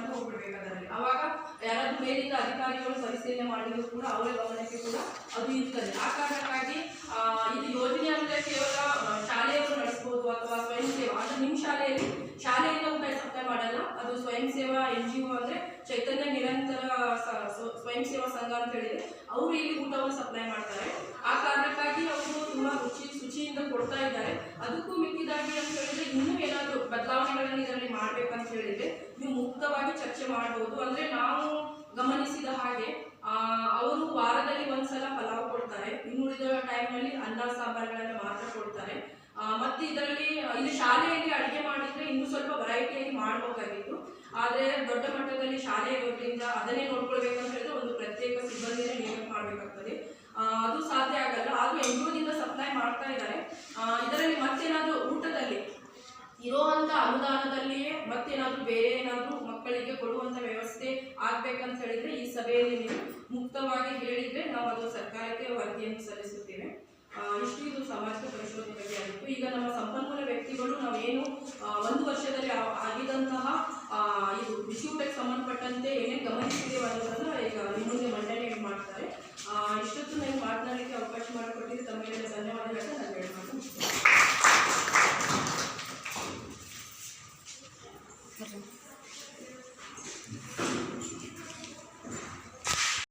ಮರೆತು ಹೋಗ್ಬಿಡ್ಬೇಕು ಅದರಲ್ಲಿ ಅವಾಗ ಯಾರಾದ್ರೂ ಮೇಲಿಂದ ಅಧಿಕಾರಿಗಳು ಪರಿಶೀಲನೆ ಮಾಡಿದ್ರು ಕೂಡ ಅವರ ಗಮನಕ್ಕೆ ಕೂಡ, ಅದು ಇರ್ತದೆ. ಆ ಕಾರಣಕ್ಕಾಗಿ ಇದು ಯೋಜನೆ ಅಂದ್ರೆ ಕೇವಲ ಶಾಲೆಯವರು ನಡೆಸ್ಬೋದು ಅಥವಾ ಸ್ವಯಂ ಸೇವಾ ಅದು ನಿಮ್ಮ ಶಾಲೆಯಲ್ಲಿ ಶಾಲೆಯಿಂದ ಊಟ ಸಪ್ಲೈ ಮಾಡಲ್ಲ. ಅದು ಸ್ವಯಂ ಸೇವಾ ಎನ್ ಜಿ ಒ ಅಂದ್ರೆ ಚೈತನ್ಯ ನಿರಂತರ ಸ್ವಯಂ ಸೇವಾ ಸಂಘ ಅಂತ ಹೇಳಿದ್ರೆ ಅವರು ಇಲ್ಲಿ ಊಟವನ್ನು ಸಪ್ಲೈ ಮಾಡ್ತಾರೆ. ಆ ಕಾರಣಕ್ಕಾಗಿ ಅವರು ತುಂಬಾ ರುಚಿ, ಶುಚಿಯಿಂದ ಕೊಡ್ತಾ ಇದ್ದಾರೆ. ಅದಕ್ಕೂ ಮಿಕ್ಕಿದಾಗಿ ಅಂತ ಹೇಳಿದ್ರೆ ಇನ್ನೂ ಏನಾದರೂ ಬದಲಾವಣೆಗಳನ್ನು ಇದರಲ್ಲಿ ಮಾಡ್ಬೇಕಂತ ಮುಕ್ತವಾಗಿ ಚರ್ಚೆ ಮಾಡಬಹುದು ಅಂದ್ರೆ ನಾವು ಗಮನಿಸಿದ ಹಾಗೆ ಅವರು ವಾರದಲ್ಲಿ ಒಂದ್ಸಲ ಪಲಾವ್ ಕೊಡ್ತಾರೆ. ಇನ್ನುಳಿದ ಟೈಮ್ನಲ್ಲಿ ಅನ್ನ, ಸಾಂಬಾರ್ಗಳನ್ನ ಮಾತ್ರ ಕೊಡ್ತಾರೆ. ಮತ್ತೆ ಇದರಲ್ಲಿ, ಇಲ್ಲಿ ಶಾಲೆಯಲ್ಲಿ ಅಡುಗೆ ಮಾಡಿದ್ರೆ ಇನ್ನೂ ಸ್ವಲ್ಪ ವೆರೈಟಿಯಾಗಿ ಮಾಡಬೇಕಾಗಿತ್ತು. ಆದರೆ ದೊಡ್ಡ ಮಟ್ಟದಲ್ಲಿ ಶಾಲೆ ಇರೋದ್ರಿಂದ ಅದನ್ನೇ ನೋಡ್ಕೊಳ್ಬೇಕಂತ ಹೇಳಿದ್ರೆ ಒಂದು ಪ್ರತ್ಯೇಕ ಸಿಬ್ಬಂದಿನೇ ನೇಮಕ ಮಾಡಬೇಕಾಗ್ತದೆ. ಅದು ಸಾಧ್ಯ ಆಗಲ್ಲ. ಆದರೂ ಮಕ್ಕಳಿಗೆ ಕೊಡುವಂತ ವ್ಯವಸ್ಥೆ ಆಗ್ಬೇಕಂತ ಹೇಳಿದ್ರೆ ಈ ಸಭೆಯಲ್ಲಿ ನೀವು ಮುಕ್ತವಾಗಿ ಹೇಳಿದ್ರೆ ನಾವು ಅದು ಸರ್ಕಾರಕ್ಕೆ ವರದಿಯನ್ನು ಸಲ್ಲಿಸುತ್ತೇವೆ. ಇಷ್ಟು ಇದು ಸಾಮಾಜಿಕ ಪರಿಶೋಧನೆ ಬಗ್ಗೆ ಆಗಿತ್ತು. ಈಗ ನಮ್ಮ ಸಂಪನ್ಮೂಲ ವ್ಯಕ್ತಿಗಳು ನಾವೇನು ಒಂದು ವರ್ಷದಲ್ಲಿ ಆಗಿದಂತಹ ಇದು ವಿಶ್ಯೂಪೆಕ್ ಸಂಬಂಧಪಟ್ಟಂತೆ ಏನೇನು ಗಮನಿಸಿದ್ದೇವೆ ಅನ್ನೋದನ್ನು ಈಗ ಮುಂದೆ ಮಂಡನೆ ಮಾಡ್ತಾರೆ. ಇಷ್ಟೊತ್ತು ನನಗೆ ಮಾತನಾಡಲಿಕ್ಕೆ ಅವಕಾಶ ಮಾಡಿಕೊಟ್ಟಿದ್ದು ತಮ್ಮೆಲ್ಲ ಧನ್ಯವಾದಗಳನ್ನು ನಾನು ಹೇಳಿ ಮಾಡ್ತೀನಿ